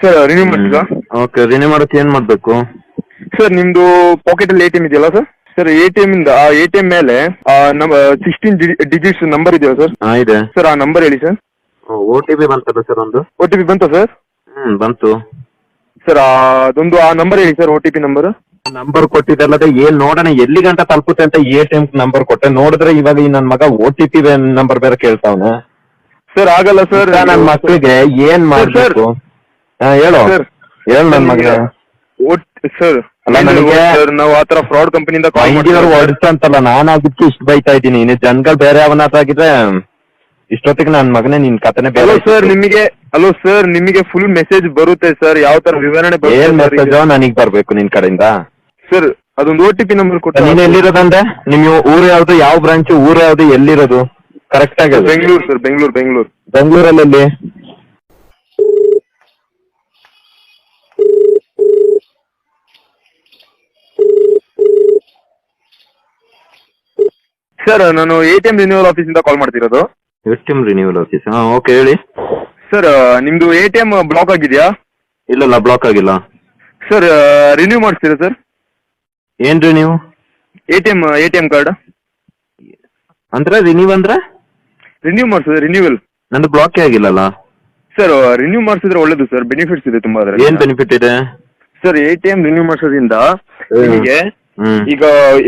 Sir renew ಮಾಡ್ತೀರಾ okay renew ಮಾಡಕ್ಕೆ ಏನು ಮಾಡಬೇಕು? ಸರ್ ನಿಮ್ದು ಪಾಕೆಟ್ ಅಲ್ಲಿ ಎ ಟಿ ಎಂ ಇದೆಯಲ್ಲ sir sir A T M ಇಂದ ಆ ಎ ಟಿ ಎಂ ಮೇಲೆ ನಮ್ಮ ಸಿಕ್ಸ್ಟೀನ್ ಡಿಜಿಟ್ಸ್ ನಂಬರ್ ಇದೆಯಾ ಸರ್ ಹಾಂ ಇದೆ. ಸರ್ ಆ ನಂಬರ್ ಹೇಳಿ ಸರ್ ಓ ಟಿ ಪಿ ಬಂತಲ್ಲ ಸರ್ ಒಂದು? ಒ ಟಿ ಪಿ ಬಂತಾ ಸರ್ ಹ್ಮ್ ಬಂತು. ಸರ್ ಅದೊಂದು ಆ ನಂಬರ್ ಹೇಳಿ sir O T P number number ಕೊಟ್ಟಿದ್ದಲ್ಲದೆ ಏನ್ ನೋಡೋಣ ಎಲ್ಲಿ ಗಂಟ ತಲುಪುತ್ತೆ ಅಂತ ಎ ಟಿ ಎಂ ನಂಬರ್ ಕೊಟ್ಟೆ. ನೋಡಿದ್ರೆ ಇವಾಗ ಈ ನನ್ ಮಗ ಓ ಟಿ ಪಿ ನಂಬರ್ ಬೇರೆ ಕೇಳ್ತಾವನ. ಸರ್ ಆಗಲ್ಲ ಸರ್ ನನ್ನ ಮಕ್ಕಳಿಗೆ ಏನ್ ಮಾಡ್ಬೇಕು? ಹಾ, ಹೇಳು. ಸರ್ ಹೇಳು ನನ್ನ ಮಗ. ಸರ್ ಅಲ್ಲ, ನನಗೆ- ಸರ್ ನಾವು ಆ ತರ ಫ್ರಾಡ್ ಕಂಪನಿಯಿಂದ ಕಾಲ್ ಐದಿಯವರು ಹೊಡಿಸ್ತಂತಲ್ಲ ನಾನು ಅದಕ್ಕೆ ಇಷ್ಟ ಬೈತಾ ಇದ್ದೀನಿ. ಇನ್ನು ಜನಗಳು ಬೇರೆ ಅವನಾಗಿದ್ರೆ ಇಷ್ಟೊತ್ತಿಗೆ ನನ್ ಮಗನೇ ನಿನ್ ಕಥೆನೇ ಬೇರೆ ಹಲೋ ಸರ್ ನಿಮಗೆ ಹಲೋ ಸರ್ ನಿಮಗೆ ಫುಲ್ ಮೆಸೇಜ್ ಬರುತ್ತೆ ಸರ್ ಯಾವ ತರ ವಿವರಣೆ ಏನ್ ಬರುತ್ತೆ ಮೆಸೇಜ್ ನನಗ್ ಬರ್ಬೇಕು ನಿನ್ ಕಡೆಯಿಂದ. ಸರ್ ಅದೊಂದು ಓ ಟಿ ಪಿ ನಂಬರ್ ಕೊಟ್ಟ ನೀನ್ ಎಲ್ಲಿರೋದಂದ್ರೆ ನಿಮ್ ಊರು ಯಾವ್ದು? ಯಾವ ಬ್ರಾಂಚ್ ಊರು ಯಾವ್ದು? ಎಲ್ಲಿರೋದು? ಕರೆಕ್ಟ್ ಆಗಿ ಬೆಂಗಳೂರು ಸರ್ ಬೆಂಗಳೂರು ಬೆಂಗಳೂರು ಬೆಂಗಳೂರಲ್ಲಿ ಸರ್ ನಾನು ಎ ಟಿ ಆಫೀಸ್ ರಿನ್ಯೂವಲ್ ಆಫೀಸಿಂದ ಕಾಲ್ ಮಾಡ್ತಿರೋದು. ಎಟಿಎಂ ರಿನ್ಯೂವಲ್ ಆಫೀಸ್ ಹಾ ಓಕೆ ಹೇಳಿ. ಸರ್ ನಿಮ್ದು ಎ ಟಿ ಬ್ಲಾಕ್ ಆಗಿದೆಯಾ? ಇಲ್ಲಲ್ಲ ಬ್ಲಾಕ್ ಆಗಿಲ್ಲ. ಸರ್ ರಿನ್ಯೂ ಮಾಡಿಸ್ತೀರಾ ಸರ್ ಏನ್ renew A T M A T M card ಅಂದ್ರೆ ರಿನ್ಯೂ ಅಂದ್ರೆ? ರಿನ್ಯೂ ಮಾಡಿಸಿದ್ರೆ ರಿನ್ಯೂವಲ್ ನಂದು ಬ್ಲಾಕ್ ಆಗಿಲ್ಲಲ್ಲ. ಸರ್ ರಿನ್ಯೂ ಮಾಡಿಸಿದ್ರೆ ಒಳ್ಳೇದು ಸರ್ ಬೆನಿಫಿಟ್ಸ್ ಇದೆ ತುಂಬಾ ಏನ್ ಏನು ಬೆನಿಫಿಟ್ ಇದೆ? Sir A T M renew ಮಾಡಿಸೋದ್ರಿಂದ ನಿಮಗೆ ಹ್ಮ್. ಈಗ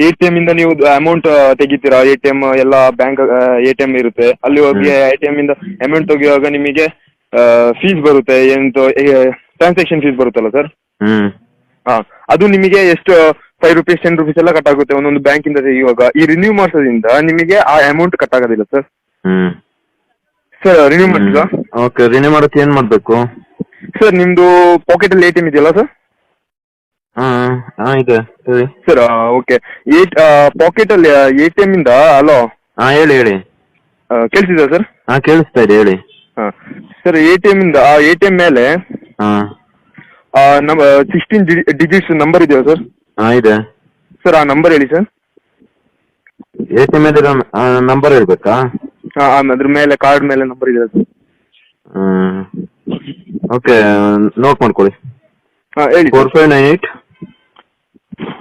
ಎ ಟಿ ಎಂ ಇಂದ ನೀವು ಅಮೌಂಟ್ ತೆಗಿತೀರಾ? ಎ ಟಿ ಎಂ ಎಲ್ಲ ಬ್ಯಾಂಕ್ ಎ ಟಿ ಎಂ ಇರುತ್ತೆ. ಅಲ್ಲಿ ಹೋಗಿ ಎ ಟಿ ಎಂ ಇಂದ ಅಮೌಂಟ್ ತೆಗಿಯುವಾಗ ನಿಮಗೆ ಫೀಸ್ ಬರುತ್ತೆ. ಎಂತ ಟ್ರಾನ್ಸಾಕ್ಷನ್ ಫೀಸ್ ಬರುತ್ತಲ್ಲ ಸರ್ ಹ್ಮ್. ಹಾ ಅದು ನಿಮಗೆ ಎಷ್ಟು ಫೈವ್ ರುಪೀಸ್ ಟೆನ್ ರುಪೀಸ್ ಎಲ್ಲ ಕಟ್ ಆಗುತ್ತೆ ಒಂದೊಂದು ಬ್ಯಾಂಕ್ ಇಂದ ತೆಗಿಯುವಾಗ. ಈ ರಿನ್ಯೂ ಮಾಡಿಸೋದ್ರಿಂದ ನಿಮಗೆ ಆ ಅಮೌಂಟ್ ಕಟ್ ಆಗೋದಿಲ್ಲ ಸರ್ ಹ್ಮ್. ಸರ್ ರಿನ್ಯೂ ಮಾಡ್ತೀರಾ? ಓಕೆ ರಿನ್ಯೂ ಮಾಡಕ್ಕೆ ಏನ್ ಮಾಡ್ಬೇಕು? ಸರ್ ನಿಮ್ದು ಪಾಕೆಟ್ ಅಲ್ಲಿ ಎ ಟಿ ಎಂ ಇದೆಯಲ್ಲ ಸರ್ ಹಾ ಹಾಂ ಇದೆ. ಹೇಳಿ. ಸರ್ ಓಕೆ ಏಟ್ ಪಾಕೆಟ್ ಅಲ್ಲಿ ಎ ಟಿ ಎಮ್ಮಿಂದ ಇಂದ ಅಲೋ? ಹಾ ಹೇಳಿ ಹೇಳಿ. ಕೇಳಿಸಿದ ಸರ್ ಹಾ ಕೇಳಿಸ್ತಾ ಇದೆ ಹೇಳಿ. ಹಾಂ. ಸರ್ ಎ ಟಿ ಎಂ ಇಂದ ಆ ಎ ಟಿ ಎಂ ಮೇಲೆ ಹಾ ನಮ್ಮ ಸಿಕ್ಸ್ಟೀನ್ ಡಿಜಿಟ್ಸ್ ನಂಬರ್ ಇದೆಯಾ ಸರ್ ಹಾ ಇದೆ. ಸರ್ ಆ ನಂಬರ್ ಹೇಳಿ sir A T M number ಹೇಳ್ಬೇಕಾ? ಹಾಂ ಅದ್ರ ಮೇಲೆ ಕಾರ್ಡ್ ಮೇಲೆ ನಂಬರ್ ಇದೆ ಸರ್ ಓಕೆ ನೋಟ್ ಮಾಡ್ಕೊಳ್ಳಿ. ಹಾಂ ಹೇಳಿ four five nine eight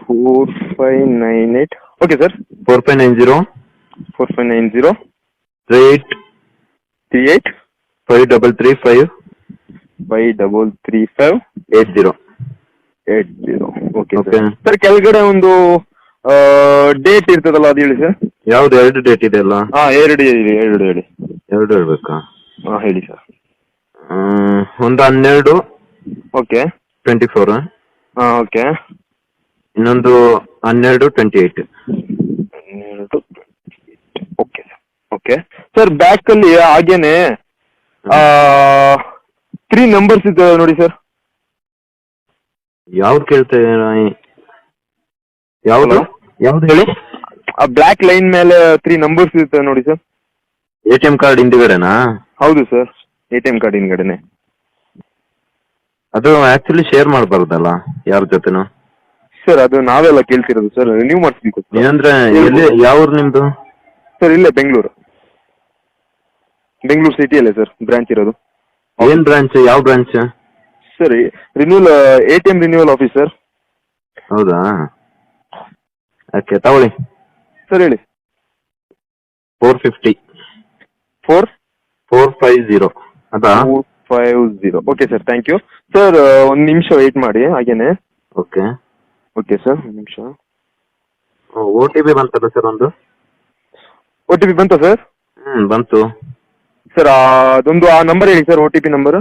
four five nine eight okay sir four five nine zero four five nine zero three eight three eight five double three five five double three five eight zero eight zero okay Okay. Sir ಕೆಳಗಡೆ ಒಂದು date ಇರ್ತದಲ್ಲ ಅದು ಹೇಳಿ sir ಯಾವ್ದು ಎರಡು date ಇದೆ ಅಲ್ಲ? ಹಾ ಎರಡು ಹೇಳಿ ಎರಡು ಹೇಳಿ ಎರಡು ಹೇಳ್ಬೇಕಾ? ಹಾಂ ಹೇಳಿ ಸರ್ ಒಂದು ಹನ್ನೆರಡು. ಓಕೆ ಟ್ವೆಂಟಿ ಫೋರ್ ಹಾಂ ಓಕೆ. ಇನ್ನೊಂದು ಹನ್ನೆರಡು ಟ್ವೆಂಟಿ ಏಯ್ಟ್ ಹನ್ನೆರಡು ಓಕೆ ಓಕೆ. ಸರ್ ಬ್ಯಾಕಲ್ಲಿ ಹಾಗೇನೆ ತ್ರೀ ನಂಬರ್ಸ್ ಇದ್ದಾವೆ ನೋಡಿ ಸರ್ ಯಾವ್ದು ಕೇಳ್ತಾ? ಯಾವ್ದು? ಯಾವ್ದು ಹೇಳಿ? ಆ ಬ್ಲ್ಯಾಕ್ ಲೈನ್ ಮೇಲೆ ತ್ರೀ ನಂಬರ್ಸ್ ಇರುತ್ತೆ ನೋಡಿ sir A T M card ಹಿಂದ್ಗಡೆನಾ? ಹೌದು sir A T M card ಹಿಂದ್ಗಡೆನೆ. ಅದು ಆಕ್ಚುಲಿ ಶೇರ್ ಮಾಡಬಾರ್ದಲ್ಲ ಯಾರ ಜೊತೆನೂ? ಸರ್ ಅದು ನಾವೆಲ್ಲ ಕೇಳ್ತಿರೋದು ಸರ್ ರಿನ್ಯೂ ಮಾಡ್ತೀನಿ ಏನಂದ್ರೆ ಎಲ್ಲಿ ಯಾವ ಊರು ನಿಮ್ದು? ಸರ್ ಇಲ್ಲೇ ಬೆಂಗಳೂರು. ಬೆಂಗಳೂರು ಸಿಟಿಯಲ್ಲೇ ಸರ್ ಬ್ರಾಂಚ್ ಇರೋದು. ಏನ್ ಬ್ರಾಂಚ್ ಯಾವ branch sir renewal A T M renewal office sir ಹೌದಾ? ಓಕೆ ತಗೊಳ್ಳಿ. ಸರ್ ಹೇಳಿ. Four fifty four four five zero ಅದಾ? Five zero okay sir thank you sir ಒಂದು ನಿಮಿಷ ವೇಟ್ ಮಾಡಿ ಹಾಗೇನೆ? ಓಕೆ ಓಕೆ ಸರ್ ಒಂದು ನಿಮಿಷ. ಓ ಟಿ ಪಿ ಬಂತಲ್ಲ ಸರ್ ಒಂದು? ಓ ಟಿ ಪಿ ಬಂತಾ ಸರ್ ಹ್ಮ್ ಬಂತು. ಸರ್ ಅದೊಂದು ಆ ನಂಬರ್ ಹೇಳಿ sir O T P number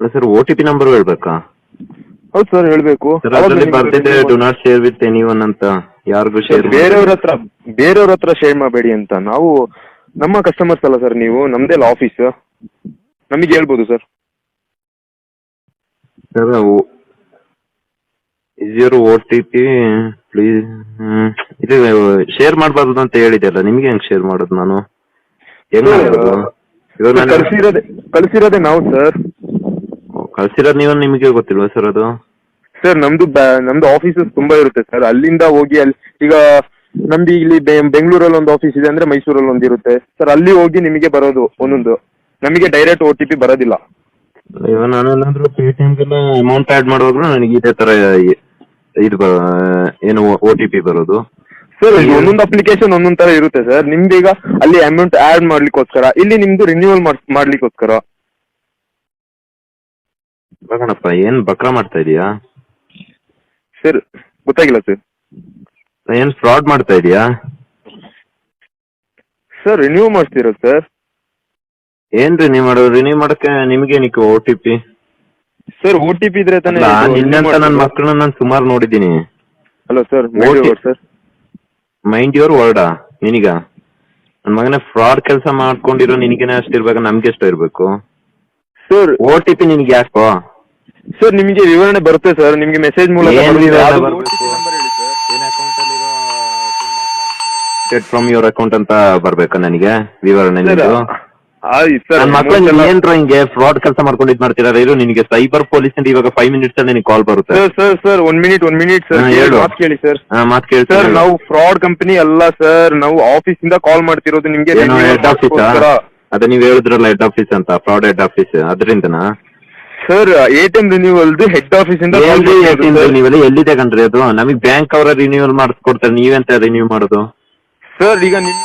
sir O T P number ಹೇಳ್ಬೇಕಾ? ಹೌದು ಸರ್ ಹೇಳಬೇಕು. ಸರ್ ಅದರಲ್ಲಿ ಬರ್ತಿದೆ do not share with any one ಅಂತ ಯಾರಿಗೂ ಶೇರ್ ಬೇರೆಯವ್ರ ಹತ್ರ ಬೇರೆಯವ್ರ ಹತ್ರ ಶೇರ್ ಮಾಡಬೇಡಿ ಅಂತ. ನಾವು ನಮ್ಮ ಕಸ್ಟಮರ್ಸ್ ಅಲ್ಲ ಸರ್ ನೀವು ನಮ್ದೆಲ್ಲ ಆಫೀಸ್ ನಮಗೆ ಹೇಳ್ಬೋದು sir. Sir is your O T P please ಇದು ಶೇರ್ ಮಾಡಬಾರ್ದು ಅಂತ ಹೇಳಿದೆಲ್ಲ ನಿಮ್ಗೆ ಹೆಂಗ್ ಶೇರ್ ಮಾಡೋದು ನಾನು? ಹೆಂಗ್ ಮಾಡೋದು? ಇವಾಗ ನಾನು ಕಳಿಸಿರೋದೇ ಕಳಿಸಿರೋದೇ ನಾವು ಸರ್. ಕಳ್ಸಿರೋದು ನೀವು ನಿಮಗೆ ಗೊತ್ತಿಲ್ವಾ ಸರ್ ಅದು? ಸರ್ ನಮ್ದು ಬ್ಯಾ- ನಮ್ದು ಆಫೀಸಸ್ ತುಂಬಾ ಇರುತ್ತೆ ಸರ್. ಅಲ್ಲಿಂದ ಹೋಗಿ ಅಲ್ಲಿ ಈಗ ನಮ್ದು ಇಲ್ಲಿ ಬೆಂಗಳೂರಲ್ಲಿ ಒಂದು ಆಫೀಸ್ ಇದೆ ಅಂದ್ರೆ ಮೈಸೂರಲ್ಲಿ ಒಂದು ಇರುತ್ತೆ ಸರ್ ಅಲ್ಲಿ ಹೋಗಿ ನಿಮಗೆ ಬರೋದು ಒಂದೊಂದು. ನಮಗೆ ಡೈರೆಕ್ಟ್ ಓ ಟಿ ಪಿ ಬರೋದಿಲ್ಲ. ಇವಾಗ ನಾನು ಅಮೌಂಟ್ ಆ್ಯಡ್ ಮಾಡುವಾಗಲೂ ನನಗೆ ಇದೇ ತರ ಇದು ಬ ಏನು ಓ ಟಿ ಪಿ ಬರೋದು. ಸರ್ ಒಂದೊಂದು ಅಪ್ಲಿಕೇಶನ್ ಒಂದೊಂದ್ ತರ ಇರುತ್ತೆ ಸರ್ ನಿಮ್ದು ಈಗ ಅಲ್ಲಿ ಅಮೌಂಟ್ ಆಡ್ ಮಾಡ್ಲಿಕ್ಕೋಸ್ಕರ ಇಲ್ಲಿ ನಿಮ್ದು ರಿನ್ಯೂವಲ್ ಮಾಡ್ಲಿಕ್ಕೋಸ್ಕರ? ಬಗಣಪ್ಪ ಏನ್ ಬಕ್ರ ಮಾಡ್ತಾ ಇದೀಯಾ? ಸರ್ ಗೊತ್ತಾಗಿಲ್ಲ ಸರ್ ಏನ್ ಫ್ರಾಡ್ ಮಾಡ್ತಾ ಇದೀಯಾ? ಸರ್ ರಿನ್ಯೂ ಮಾಡ್ತೀರಾ ಸರ್ ಏನ್ ರಿನ್ಯೂ ಮಾಡೋದು? ರಿನ್ಯೂ ಮಾಡಕ್ಕೆ ನಿಮ್ಗೇನಿಕ್ಕೆ O T P sir O T P ಇದ್ರೆ ತಾನೇ ನಿನ್ನಂತ ನನ್ನ ಮಕ್ಕಳನ್ನ ನಾನು ಸುಮಾರು ನೋಡಿದ್ದೀನಿ. Hello sir sir mind your ವರ್ಡಾ ನಿನಗ? ನನ್ನ ಮಗನ ಫ್ರಾಡ್ ಕೆಲಸ ಮಾಡ್ಕೊಂಡಿರೋ ನಿನಗೇನೆ ಅಷ್ಟಿರ್ಬೇಕು ನಮ್ಗೆ ಎಷ್ಟು ಇರ್ಬೇಕು. ಸರ್ ಓ ಟಿ ಪಿ ನಿನ್ಗೆ ಯಾಕೋ? ಸರ್ ನಿಮಗೆ ವಿವರಣೆ ಬರುತ್ತೆ ಸರ್ ನಿಮಗೆ ಮೆಸೇಜ್ ಮೂಲಕ ಫ್ರಮ್ ಯುವರ್ ಅಕೌಂಟ್ ಅಂತ ಬರ್ಬೇಕಾ ನನಗೆ? ವಿವರಣೆ ಸರ್ ಸರ್ ನನ್ನ ಮಕ್ಕಳು ಏನ್ರ ಹಿಂಗೆ ಫ್ರಾಡ್ ಕೆಲಸ ಮಾಡ್ಕೊಂಡು ಇದ್ ಮಾಡ್ತೀರಾ ಇರು ನಿನಗೆ ಸೈಬರ್ ಪೊಲೀಸ್ ಅಂತ ಇವಾಗ ಫೈವ್ ಮಿನಿಟ್ಸ್ ಅಲ್ಲಿ ನಿನಗೆ ಕಾಲ್ ಬರುತ್ತೆ. ಸರ್ ಸರ್ ಸರ್ ಒಂದ್ ಮಿನಿಟ್ ಒಂದ್ ಮಿನಿಟ್ ಸರ್ ಹಾ, ಹೇಳು. ಮಾತು ಕೇಳಿ ಸರ್. ಹಾ, ಮಾತ್ ಸರ್ ಕೇಳ್ತೀನಿ ನಾವು ಫ್ರಾಡ್ ಕಂಪನಿ ಅಲ್ಲ ಸರ್ ನಾವು ಆಫೀಸ್ ಇಂದ ಕಾಲ್ ಮಾಡ್ತಿರೋದು ನಿಮ್ಗೆ ಏನೋ ಹೆಡ್ ಆಫೀಸ್ ಅದ ನೀವ್ ಹೇಳಿದ್ರಲ್ಲ ಹೆಡ್ ಆಫೀಸ್ ಅಂತ ಫ್ರಾಡ್ ಹೆಡ್ ಆಫೀಸ್ ಅದರಿಂದನಾ? ಸರ್ ಎಟಿಎಂ ಟಿ ಎಂ ರಿನ್ಯೂವಲ್ದು ಹೆಡ್ ಆಫೀಸ್ ಇಂದ call ಎಲ್ಲಿ ಮಾಡ್ತಿರೋದು ಸರ್. ನೀವೆಲ್ಲ ಎಲ್ಲಿದೆ ಕಣ್ರಿ ಅದು? ನಮಗ್ ಬ್ಯಾಂಕ್ ಅವರ ರಿನ್ಯೂವಲ್ ಮಾಡಿಸ್ಕೊಡ್ತಾರೆ ನೀವೆಂತ ರಿನ್ಯೂ ಮಾಡೋದು? ಸರ್ ಈಗ ನಿಮ್